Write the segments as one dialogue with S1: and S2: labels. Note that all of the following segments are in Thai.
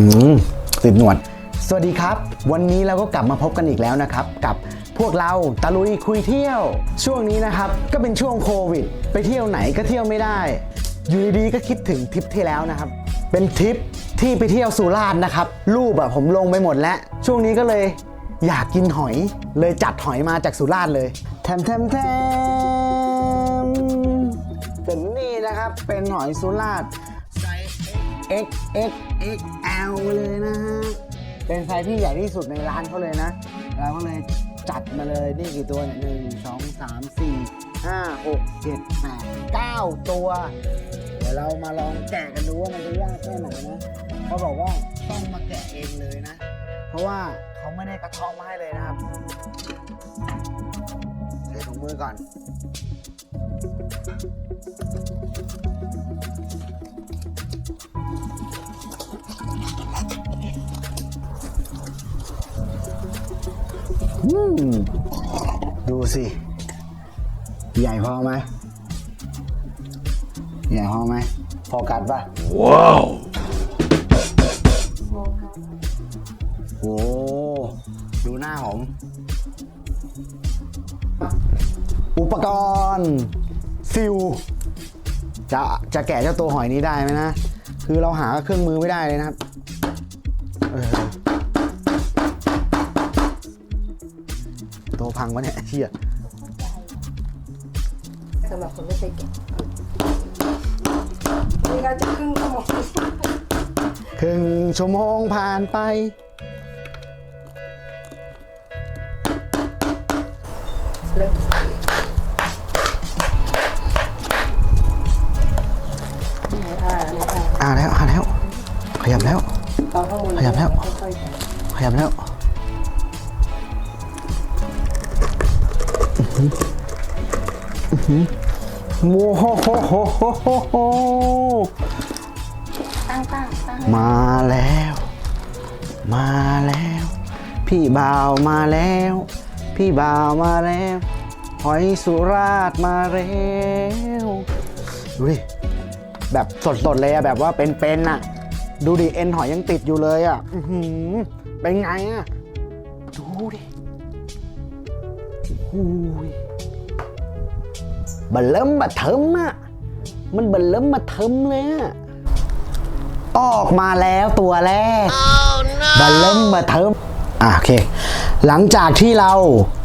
S1: อืมติดหนวด สวัสดีครับ วันนี้เราก็กลับมาพบกันอีกแล้วนะครับ กับพวกเราตะลุยคุยเที่ยว ช่วงนี้นะครับ ก็เป็นช่วงโควิด ไปเที่ยวไหนก็เที่ยวไม่ได้ อยู่ดีๆก็คิดถึงทริปที่แล้วนะครับ เป็นทริปที่ไปเที่ยวสุราษฎร์นะครับ รูปอะผมลงไปหมดแล้ว ช่วงนี้ก็เลยอยากกินหอย เลยจัดหอยมาจากสุราษฎร์เลยแทมแทมแทมเป็นนี่นะครับเป็นหอยสุราษฎร์ไซส์ XXXL เลยนะฮะ เป็นไซส์ที่ใหญ่ที่สุดในร้านเขาเลยนะเราก็เลยจัดมาเลยนี่กี่ตัวเนี่ยหนึ่งสองสามสี่ห้าหกเจ็ดแปดเก้าตัว เดี๋ยวเรามาลองแกะกันดูว่ามันจะยากแค่ไหนนะเขาบอกว่าต้องมาแกะเองเลยนะ เพราะว่าเขาไม่ได้กระเทาะมาให้เลยนะครับใส่ถุงมือก่อน ดูสิ ใหญ่พอไหมใหญ่พอไหม พอกัดปะว้าวโอ้ดูหน้าผม อุปกรณ์ซิลจะจะแกะเจ้าตัวหอยนี้ได้ไหมนะ คือเราหาเครื่องมือไม่ได้เลยนะครับ พังวะเนี่ยเฮีย
S2: สำหรับคนไม่เคยแกะนี่ก็จะครึ่งชั่วโมง
S1: ครึ่งชั่วโมงผ่านไป
S2: เริ่มนี่อ่านี่อ่า
S1: อ่าแล้วอ่าแล้ว ขยับแล้ว
S2: ตอนข้างบน
S1: ขยับแล้ว
S2: ค่อยๆแกะ
S1: ขยับแล้ว อื้อหือโว้โหโหโหโหโหโห
S2: ตั้งตั้งตั้ง
S1: มาแล้ว มาแล้ว พี่บ่าวมาแล้ว พี่บ่าวมาแล้วหอยสุราษฎร์มาแล้วดูดิแบบสดๆเลยอะแบบว่าเป็นๆน่ะ ดูดิเอ็นหอยยังติดอยู่เลยอะอื้อหือเป็นไงอะดูดิ โอ้ยบัลเริ่มบัดเทิมอะมันบัลเริ่มมาเทิมเลยอะออกมาแล้วตัวแรก บัลเริ่มมาเทิมอะโอเค หลังจากที่เรา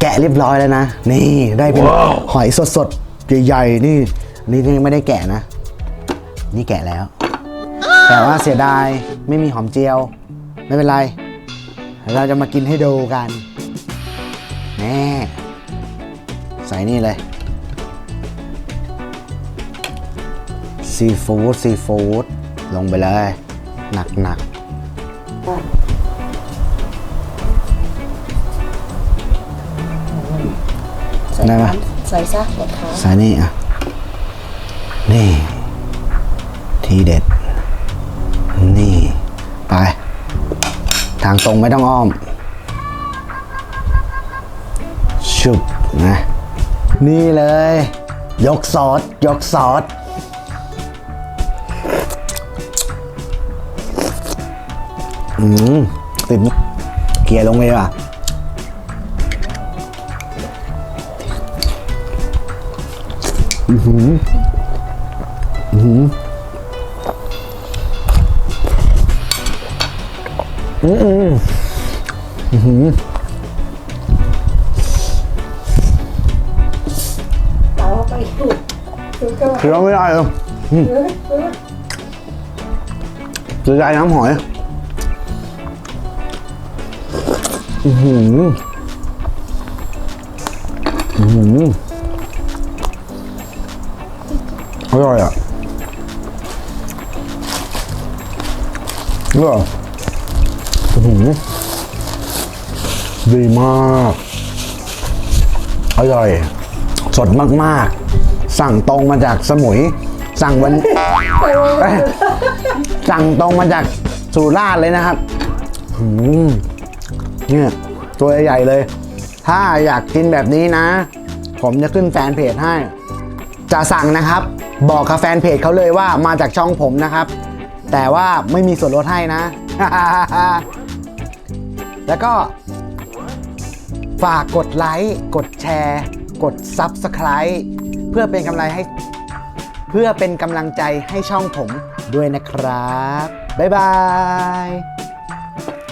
S1: แกะเรียบร้อยแล้วนะ นี่ได้เป็นหอยสดๆ ใหญ่ๆ นี่นี่นี่ไม่ได้แกะนะ นี่แกะแล้ว แต่ว่าเสียดายไม่มีหอมเจียว ไม่เป็นไร เราจะมากินให้ดูกันแน่ ใส่นี่เลยซีฟู้ดซีฟู้ดลงไปเลย หนักหนักได้ไหม
S2: ใส่ซะกดขา
S1: ใส่นี่อะ นี่ ทีเด็ด นี่ ไป ทางตรงไม่ต้องอ้อม ชุบนะ นี่เลย ยกซอส ยกซอส อืมติดเกลียร์ลงเลยว่ะ
S2: อืมอืม
S1: เคี้ยวไม่ได้เลย
S2: เออเออ
S1: จะได้น้ำหอย อือหืออือหืออร่อยอะอร่อยอือหือดีมาก อร่อย สดมาก ๆ สั่งตรงมาจากสมุย สั่งวัน สั่งตรงมาจากสุราษฎร์เลยนะครับหืมเนี่ยตัวใหญ่เลย ถ้าอยากกินแบบนี้นะ ผมจะขึ้นแฟนเพจให้ จะสั่งนะครับ บอกกับแฟนเพจเขาเลยว่ามาจากช่องผมนะครับ แต่ว่าไม่มีส่วนลดให้นะ แล้วก็ฝากกดไลค์ กดแชร์ กด Subscribe เพื่อเป็นกำลังให้ เพื่อเป็นกำลังใจให้ช่องผมด้วยนะครับ บ๊ายบาย